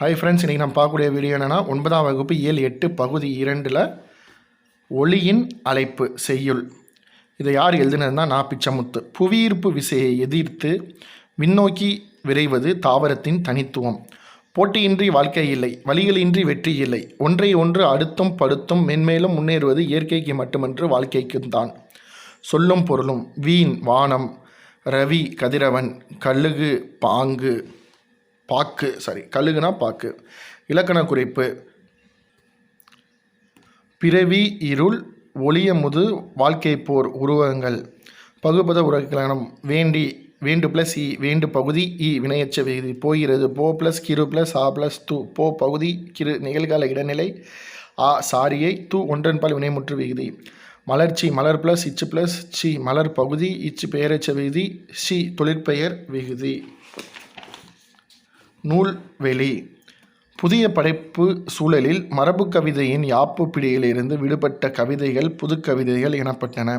Hi friends இன்றைக்கி நம்ம பார்க்கக்கூடிய வீடியோ என்னென்னா ஒன்பதாம் வகுப்பு ஏழு எட்டு பகுதி இரண்டில் ஒளியின் அழைப்பு செய்யுள். இதை யார் எழுதினதுன்னா நான் பிச்சமுத்து. புவியீர்ப்பு விசையை எதிர்த்து விண்ணோக்கி விரைவது தாவரத்தின் தனித்துவம். போட்டியின்றி வாழ்க்கை இல்லை வழிகளின்றி வெற்றி இல்லை. ஒன்றை ஒன்று அடுத்தும் படுத்தும் மென்மேலும் முன்னேறுவது இயற்கைக்கு மட்டுமன்று வாழ்க்கைக்கும் தான். சொல்லும் பொருளும் வீண் வானம் ரவி கதிரவன் கழுகு பாங்கு. பாக்கு சாரி கழுகுனா பாக்கு. இலக்கண குறிப்பு. பிறவி இருள் ஒளியமுது வாழ்க்கை போர் உருவகங்கள். பகுபத உலகம் வேண்டி வேண்டு ப்ளஸ் இ வேண்டு பகுதி இ வினையச்ச விகுதி. போகிறது போ ப்ளஸ் கிரு ப்ளஸ் ஆ ப்ளஸ் து. போ பகுதி கிரு நிகழ்கால இடைநிலை ஆ சாரியை து ஒன்றன்பால் வினைமுற்று விகுதி. மலர்ச்சி மலர் ப்ளஸ் இச்சு ப்ளஸ் சி மலர் பகுதி இச்சு பெயரச்ச விகுதி சி தொழிற்பெயர் விகுதி. நூல்வெளி. புதிய படைப்பு சூழலில் மரபு கவிதையின் யாப்பு பிடியிலிருந்து விடுபட்ட கவிதைகள் புதுக்கவிதைகள் எனப்பட்டன.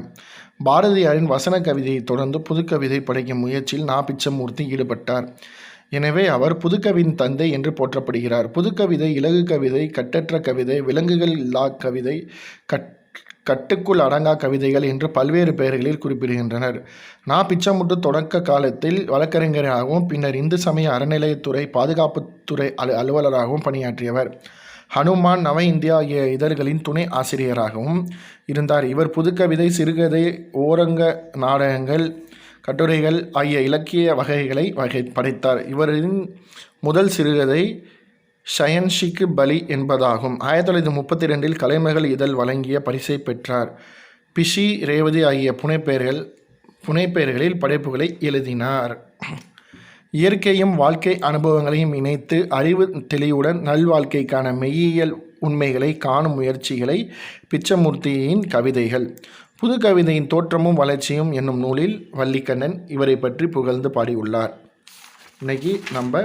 பாரதியாரின் வசன கவிதையை தொடர்ந்து புதுக்கவிதை படைக்கும் முயற்சியில் நா. பிச்சமூர்த்தி ஈடுபட்டார். எனவே அவர் புதுக்கவின் தந்தை என்று போற்றப்படுகிறார். புதுக்கவிதை இலகு கவிதை கட்டற்ற கவிதை விலங்குகள் இல்லா கவிதை கட் கட்டுக்குள் அடங்கா கவிதைகள் என்று பல்வேறு பெயர்களில் குறிப்பிடுகின்றனர். நா. பிச்சமுட்டு தொடக்க காலத்தில் வழக்கறிஞராகவும் பின்னர் இந்து சமய அறநிலையத்துறை பாதுகாப்புத்துறை அலு அலுவலராகவும் பணியாற்றியவர். ஹனுமான் நவ இந்தியா ஆகிய இதழ்களின் துணை ஆசிரியராகவும் இருந்தார். இவர் புதுக்கவிதை சிறுகதை ஓரங்க நாடகங்கள் கட்டுரைகள் ஆகிய இலக்கிய வகைகளை வகை படைத்தார். இவரின் முதல் சிறுகதை ஷயன்ஷிக்கு பலி என்பதாகும். ஆயிரத்தி தொள்ளாயிரத்தி முப்பத்தி ரெண்டில் கலைமகள் இதழ் வழங்கிய பரிசை பெற்றார். பிஷி ரேவதி ஆகிய புனைப்பெயர்கள் புனைப்பெயர்களில் படைப்புகளை எழுதினார். இயற்கையும் வாழ்க்கை அனுபவங்களையும் இணைத்து அறிவு தெளிவுடன் நல்வாழ்க்கைக்கான மெய்யியல் உண்மைகளை காணும் முயற்சிகளை பிச்சமூர்த்தியின் கவிதைகள். புது கவிதையின் தோற்றமும் வளர்ச்சியும் என்னும் நூலில் வள்ளிக்கண்ணன் இவரை பற்றி புகழ்ந்து பாடியுள்ளார். இன்னைக்கு நம்ம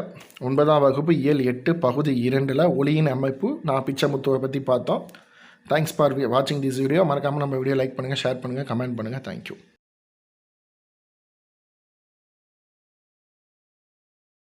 ஒன்பதாம் வகுப்பு இயல் எட்டு பகுதி இரண்டில் ஒளியின் அமைப்பு நான் பிச்சமுத்துவை பற்றி பார்த்தோம். தேங்க்ஸ் ஃபார் வாட்சிங் திஸ் வீடியோ மறக்காமல் நம்ம வீடியோ லைக் பண்ணுங்கள் ஷேர் பண்ணுங்கள் கமெண்ட் பண்ணுங்கள் தேங்க்யூ